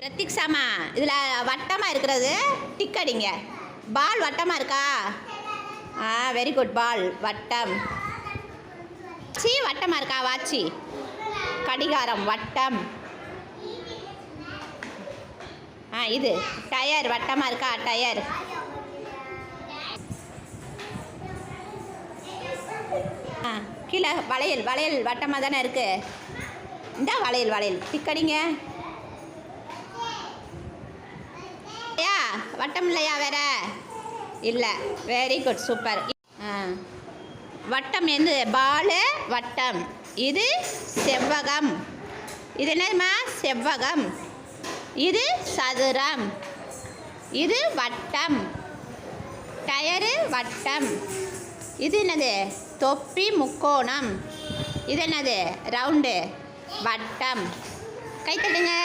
பிரத்திக்ஷாமா இதில் வட்டமாக இருக்கிறது டிக் அடிங்க. பால் வட்டமாக இருக்கா? ஆ வெரி குட் பால் வட்டம். சி வட்டமாக இருக்கா? வாச்சி கடிகாரம் வட்டம். ஆ இது. டயர் வட்டமாக இருக்கா? டயர். ஆ கீழே வளையல் வளையல் வட்டமாக தானே இருக்குது இந்த வளையல் வளையல். டிக்கடிங்க வட்டம் இல்லையா வேற? இல்லை. வெரி குட் சூப்பர் ஆ. வட்டம் எது? பாலு வட்டம். இது செவ்வகம். இது என்னதுமா செவ்வகம். இது சதுரம். இது வட்டம். டயரு வட்டம். இது என்னது? தொப்பி முக்கோணம். இது என்னது? ரவுண்டு. வட்டம். கை தட்டுங்க.